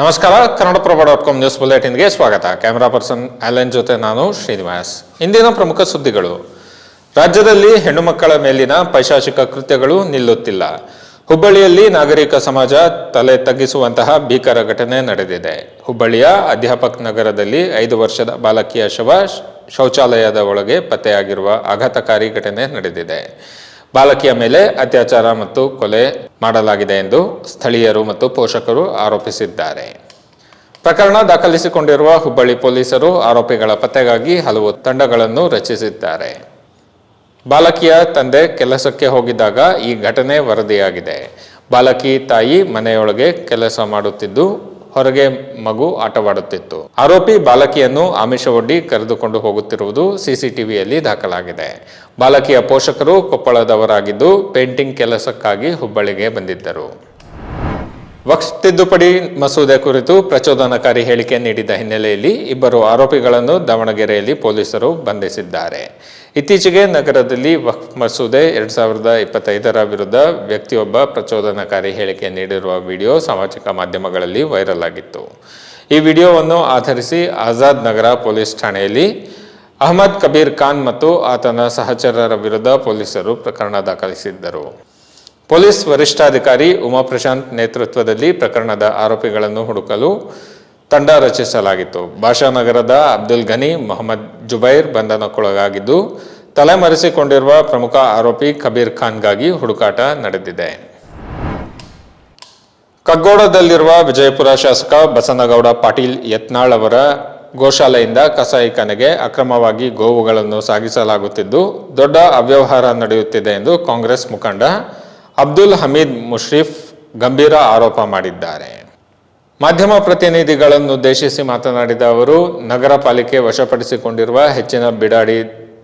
ನಮಸ್ಕಾರ, Kannadaprabha dot com news ಬುಲೆಟಿನ್ಗೆ ಸ್ವಾಗತ. ಕ್ಯಾಮರಾ ಪರ್ಸನ್ ಅಲೆನ್ ಜೊತೆ ನಾನು ಶ್ರೀನಿವಾಸ್. ಇಂದಿನ ಪ್ರಮುಖ ಸುದ್ದಿಗಳು. ರಾಜ್ಯದಲ್ಲಿ ಹೆಣ್ಣು ಮಕ್ಕಳ ಮೇಲಿನ ಪೈಶಾಚಿಕ ಕೃತ್ಯಗಳು ನಿಲ್ಲುತ್ತಿಲ್ಲ. ಹುಬ್ಬಳ್ಳಿಯಲ್ಲಿ ನಾಗರಿಕ ಸಮಾಜ ತಲೆ ತಗ್ಗಿಸುವಂತಹ ಭೀಕರ ಘಟನೆ ನಡೆದಿದೆ. ಹುಬ್ಬಳ್ಳಿಯ ಅಧ್ಯಾಪಕ್ ನಗರದಲ್ಲಿ ಐದು ವರ್ಷದ ಬಾಲಕಿಯ ಶವ ಶೌಚಾಲಯದ ಒಳಗೆ ಪತ್ತೆಯಾಗಿರುವ ಆಘಾತಕಾರಿ ಘಟನೆ ನಡೆದಿದೆ. ಬಾಲಕಿಯ ಮೇಲೆ ಅತ್ಯಾಚಾರ ಮತ್ತು ಕೊಲೆ ಮಾಡಲಾಗಿದೆ ಎಂದು ಸ್ಥಳೀಯರು ಮತ್ತು ಪೋಷಕರು ಆರೋಪಿಸಿದ್ದಾರೆ. ಪ್ರಕರಣ ದಾಖಲಿಸಿಕೊಂಡಿರುವ ಹುಬ್ಬಳ್ಳಿ ಪೊಲೀಸರು ಆರೋಪಿಗಳ ಪತ್ತೆಗಾಗಿ ಹಲವು ತಂಡಗಳನ್ನು ರಚಿಸಿದ್ದಾರೆ. ಬಾಲಕಿಯ ತಂದೆ ಕೆಲಸಕ್ಕೆ ಹೋಗಿದ್ದಾಗ ಈ ಘಟನೆ ವರದಿಯಾಗಿದೆ. ಬಾಲಕಿ ತಾಯಿ ಮನೆಯೊಳಗೆ ಕೆಲಸ ಮಾಡುತ್ತಿದ್ದು ಹೊರಗೆ ಮಗು ಆಟವಾಡುತ್ತಿತ್ತು. ಆರೋಪಿ ಬಾಲಕಿಯನ್ನು ಆಮಿಷವೊಡ್ಡಿ ಕರೆದುಕೊಂಡು ಹೋಗುತ್ತಿರುವುದು ಸಿಸಿಟಿವಿಯಲ್ಲಿ ದಾಖಲಾಗಿದೆ. ಬಾಲಕಿಯ ಪೋಷಕರು ಕೊಪ್ಪಳದವರಾಗಿದ್ದು ಪೇಂಟಿಂಗ್ ಕೆಲಸಕ್ಕಾಗಿ ಹುಬ್ಬಳ್ಳಿಗೆ ಬಂದಿದ್ದರು. ವಕ್ಫ್ ತಿದ್ದುಪಡಿ ಮಸೂದೆ ಕುರಿತು ಪ್ರಚೋದನಕಾರಿ ಹೇಳಿಕೆ ನೀಡಿದ ಹಿನ್ನೆಲೆಯಲ್ಲಿ ಇಬ್ಬರು ಆರೋಪಿಗಳನ್ನು ದಾವಣಗೆರೆಯಲ್ಲಿ ಪೊಲೀಸರು ಬಂಧಿಸಿದ್ದಾರೆ. ಇತ್ತೀಚೆಗೆ ನಗರದಲ್ಲಿ ವಕ್ಫ್ ಮಸೂದೆ ಎರಡ್ ಸಾವಿರದ ಇಪ್ಪತ್ತೈದರ ವಿರುದ್ಧ ವ್ಯಕ್ತಿಯೊಬ್ಬ ಪ್ರಚೋದನಕಾರಿ ಹೇಳಿಕೆ ನೀಡಿರುವ ವಿಡಿಯೋ ಸಾಮಾಜಿಕ ಮಾಧ್ಯಮಗಳಲ್ಲಿ ವೈರಲ್ ಆಗಿತ್ತು. ಈ ವಿಡಿಯೋವನ್ನು ಆಧರಿಸಿ ಆಜಾದ್ ನಗರ ಪೊಲೀಸ್ ಠಾಣೆಯಲ್ಲಿ ಅಹಮದ್ ಕಬೀರ್ ಖಾನ್ ಮತ್ತು ಆತನ ಸಹಚರರ ವಿರುದ್ಧ ಪೊಲೀಸರು ಪ್ರಕರಣ ದಾಖಲಿಸಿದ್ದರು. ಪೊಲೀಸ್ ವರಿಷ್ಠಾಧಿಕಾರಿ ಉಮಾ ಪ್ರಶಾಂತ್ ನೇತೃತ್ವದಲ್ಲಿ ಪ್ರಕರಣದ ಆರೋಪಿಗಳನ್ನು ಹುಡುಕಲು ತಂಡ ರಚಿಸಲಾಗಿತ್ತು. ಭಾಷಾನಗರದ ಅಬ್ದುಲ್ ಗನಿ ಮೊಹಮ್ಮದ್ ಜುಬೈರ್ ಬಂಧನಕ್ಕೊಳಗಾಗಿದ್ದು, ತಲೆಮರೆಸಿಕೊಂಡಿರುವ ಪ್ರಮುಖ ಆರೋಪಿ ಕಬೀರ್ ಖಾನ್ಗಾಗಿ ಹುಡುಕಾಟ ನಡೆದಿದೆ. ಕಗ್ಗೋಡದಲ್ಲಿರುವ ವಿಜಯಪುರ ಶಾಸಕ ಬಸನಗೌಡ ಪಾಟೀಲ್ ಯತ್ನಾಳ್ ಅವರ ಗೋಶಾಲೆಯಿಂದ ಕಸಾಯಿಖಾನೆಗೆ ಅಕ್ರಮವಾಗಿ ಗೋವುಗಳನ್ನು ಸಾಗಿಸಲಾಗುತ್ತಿದ್ದು, ದೊಡ್ಡ ಅವ್ಯವಹಾರ ನಡೆಯುತ್ತಿದೆ ಎಂದು ಕಾಂಗ್ರೆಸ್ ಮುಖಂಡ ಅಬ್ದುಲ್ ಹಮೀದ್ ಮುಷ್ರೀಫ್ ಗಂಭೀರ ಆರೋಪ ಮಾಡಿದ್ದಾರೆ. ಮಾಧ್ಯಮ ಪ್ರತಿನಿಧಿಗಳನ್ನುದ್ದೇಶಿಸಿ ಮಾತನಾಡಿದ ಅವರು, ನಗರ ಪಾಲಿಕೆ ವಶಪಡಿಸಿಕೊಂಡಿರುವ ಹೆಚ್ಚಿನ ಬಿಡಾಡಿ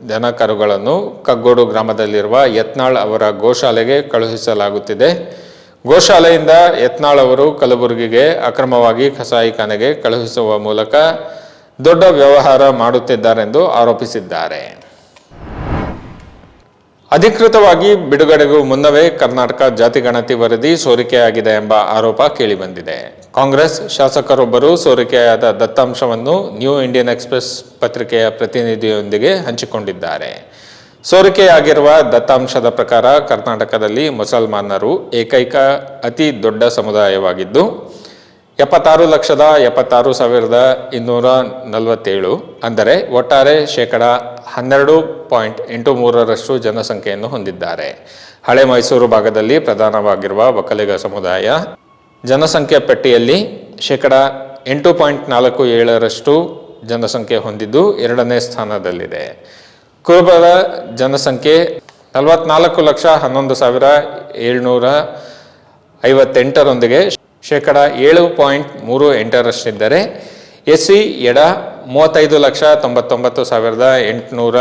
ದನ ಕರುಗಳನ್ನು ಕಗ್ಗೋಡು ಗ್ರಾಮದಲ್ಲಿರುವ ಯತ್ನಾಳ್ ಅವರ ಗೋಶಾಲೆಗೆ ಕಳುಹಿಸಲಾಗುತ್ತಿದೆ. ಗೋಶಾಲೆಯಿಂದ ಯತ್ನಾಳ್ ಅವರು ಕಲಬುರಗಿಗೆ ಅಕ್ರಮವಾಗಿ ಕಸಾಯಿಖಾನೆಗೆ ಕಳುಹಿಸುವ ಮೂಲಕ ದೊಡ್ಡ ವ್ಯವಹಾರ ಮಾಡುತ್ತಿದ್ದಾರೆಂದು ಆರೋಪಿಸಿದ್ದಾರೆ. ಅಧಿಕೃತವಾಗಿ ಬಿಡುಗಡೆಗೂ ಮುನ್ನವೇ ಕರ್ನಾಟಕ ಜಾತಿಗಣತಿ ವರದಿ ಸೋರಿಕೆಯಾಗಿದೆ ಎಂಬ ಆರೋಪ ಕೇಳಿಬಂದಿದೆ. ಕಾಂಗ್ರೆಸ್ ಶಾಸಕರೊಬ್ಬರು ಸೋರಿಕೆಯಾದ ದತ್ತಾಂಶವನ್ನು ನ್ಯೂ ಇಂಡಿಯನ್ ಎಕ್ಸ್ಪ್ರೆಸ್ ಪತ್ರಿಕೆಯ ಪ್ರತಿನಿಧಿಯೊಂದಿಗೆ ಹಂಚಿಕೊಂಡಿದ್ದಾರೆ. ಸೋರಿಕೆಯಾಗಿರುವ ದತ್ತಾಂಶದ ಪ್ರಕಾರ ಕರ್ನಾಟಕದಲ್ಲಿ ಮುಸಲ್ಮಾನರು ಏಕೈಕ ಅತಿ ದೊಡ್ಡ ಸಮುದಾಯವಾಗಿದ್ದು ಎಪ್ಪತ್ತಾರು ಲಕ್ಷದ ಎಪ್ಪತ್ತಾರು ಸಾವಿರದ ಇನ್ನೂರ ನಲವತ್ತೇಳು ಅಂದರೆ ಒಟ್ಟಾರೆ ಶೇಕಡ ಹನ್ನೆರಡು ಪಾಯಿಂಟ್ ಎಂಟು ಮೂರರಷ್ಟು ಜನಸಂಖ್ಯೆಯನ್ನು ಹೊಂದಿದ್ದಾರೆ. ಹಳೆ ಮೈಸೂರು ಭಾಗದಲ್ಲಿ ಪ್ರಧಾನವಾಗಿರುವ ಒಕ್ಕಲಿಗ ಸಮುದಾಯ ಜನಸಂಖ್ಯೆ ಪಟ್ಟಿಯಲ್ಲಿ ಶೇಕಡ ಎಂಟು ಪಾಯಿಂಟ್ ನಾಲ್ಕು ಏಳರಷ್ಟು ಜನಸಂಖ್ಯೆ ಹೊಂದಿದ್ದು ಎರಡನೇ ಸ್ಥಾನದಲ್ಲಿದೆ. ಕುರುಬರ ಜನಸಂಖ್ಯೆ ನಲವತ್ನಾಲ್ಕು ಲಕ್ಷ ಹನ್ನೊಂದು ಸಾವಿರ ಏಳ್ನೂರ ಐವತ್ತೆಂಟರೊಂದಿಗೆ ಶೇಕಡ ಏಳು ಪಾಯಿಂಟ್ ಮೂರು ಎಂಟರಷ್ಟಿದ್ದರೆ ಎಸ್ ಸಿ ಎಡ ಮೂವತ್ತೈದು ಲಕ್ಷ ತೊಂಬತ್ತೊಂಬತ್ತು ಸಾವಿರದ ಎಂಟುನೂರ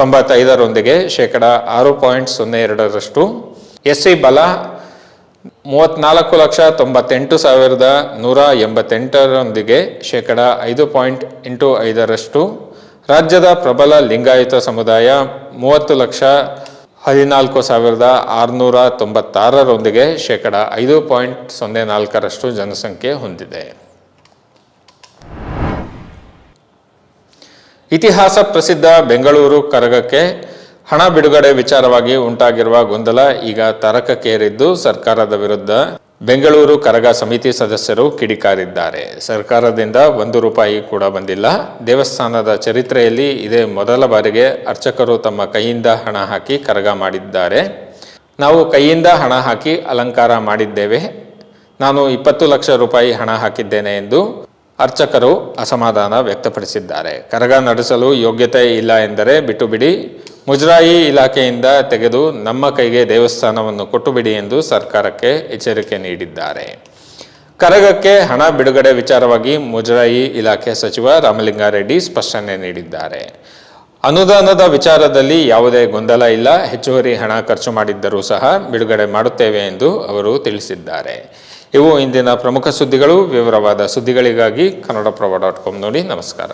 ತೊಂಬತ್ತೈದರೊಂದಿಗೆ ಶೇಕಡ ಆರು ಪಾಯಿಂಟ್ ಸೊನ್ನೆ ಎರಡರಷ್ಟು. ಎಸ್ ಸಿ ಬಲ ಮೂವತ್ನಾಲ್ಕು ಲಕ್ಷ ತೊಂಬತ್ತೆಂಟು ಸಾವಿರದ ನೂರ ಎಂಬತ್ತೆಂಟರೊಂದಿಗೆ ಶೇಕಡ ಐದು ಪಾಯಿಂಟ್ ಎಂಟು ಐದರಷ್ಟು. ರಾಜ್ಯದ ಪ್ರಬಲ ಲಿಂಗಾಯತ ಸಮುದಾಯ ಮೂವತ್ತು ಲಕ್ಷ ಹದಿನಾಲ್ಕು ಸಾವಿರದ ಆರುನೂರ ತೊಂಬತ್ತಾರರೊಂದಿಗೆ ಶೇಕಡ ಐದು ಪಾಯಿಂಟ್ ಸೊನ್ನೆ ನಾಲ್ಕರಷ್ಟು ಜನಸಂಖ್ಯೆ ಹೊಂದಿದೆ. ಇತಿಹಾಸ ಪ್ರಸಿದ್ಧ ಬೆಂಗಳೂರು ಕರಗಕ್ಕೆ ಹಣ ಬಿಡುಗಡೆ ವಿಚಾರವಾಗಿ ಉಂಟಾಗಿರುವ ಗೊಂದಲ ಈಗ ತರಕಕ್ಕೇರಿದ್ದು ಸರ್ಕಾರದ ವಿರುದ್ಧ. ಬೆಂಗಳೂರು ಕರಗ ಸಮಿತಿ ಸದಸ್ಯರು ಕಿಡಿಕಾರಿದ್ದಾರೆ. ಸರ್ಕಾರದಿಂದ ಒಂದು ರೂಪಾಯಿ ಕೂಡ ಬಂದಿಲ್ಲ. ದೇವಸ್ಥಾನದ ಚರಿತ್ರೆಯಲ್ಲಿ ಇದೇ ಮೊದಲ ಬಾರಿಗೆ ಅರ್ಚಕರು ತಮ್ಮ ಕೈಯಿಂದ ಹಣ ಹಾಕಿ ಕರಗ ಮಾಡಿದ್ದಾರೆ. ನಾವು ಕೈಯಿಂದ ಹಣ ಹಾಕಿ ಅಲಂಕಾರ ಮಾಡಿದ್ದೇವೆ. ನಾನು ಇಪ್ಪತ್ತು ಲಕ್ಷ ರೂಪಾಯಿ ಹಣ ಹಾಕಿದ್ದೇನೆ ಎಂದು ಅರ್ಚಕರು ಅಸಮಾಧಾನ ವ್ಯಕ್ತಪಡಿಸಿದ್ದಾರೆ. ಕರಗ ನಡೆಸಲು ಯೋಗ್ಯತೆ ಇಲ್ಲ ಎಂದರೆ ಬಿಟ್ಟು ಬಿಡಿ. ಮುಜರಾಯಿ ಇಲಾಖೆಯಿಂದ ತೆಗೆದು ನಮ್ಮ ಕೈಗೆ ದೇವಸ್ಥಾನವನ್ನು ಕೊಟ್ಟುಬಿಡಿ ಎಂದು ಸರ್ಕಾರಕ್ಕೆ ಎಚ್ಚರಿಕೆ ನೀಡಿದ್ದಾರೆ. ಕರಗಕ್ಕೆ ಹಣ ಬಿಡುಗಡೆ ವಿಚಾರವಾಗಿ ಮುಜರಾಯಿ ಇಲಾಖೆ ಸಚಿವ ರಾಮಲಿಂಗಾರೆಡ್ಡಿ ಸ್ಪಷ್ಟನೆ ನೀಡಿದ್ದಾರೆ. ಅನುದಾನದ ವಿಚಾರದಲ್ಲಿ ಯಾವುದೇ ಗೊಂದಲ ಇಲ್ಲ. ಹೆಚ್ಚುವರಿ ಹಣ ಖರ್ಚು ಮಾಡಿದ್ದರೂ ಸಹ ಬಿಡುಗಡೆ ಮಾಡುತ್ತೇವೆ ಎಂದು ಅವರು ತಿಳಿಸಿದ್ದಾರೆ. ಇವು ಇಂದಿನ ಪ್ರಮುಖ ಸುದ್ದಿಗಳು. ವಿವರವಾದ ಸುದ್ದಿಗಳಿಗಾಗಿ ಕನ್ನಡಪ್ರಭ ಡಾಟ್ ಕಾಮ್ ನೋಡಿ ನಮಸ್ಕಾರ.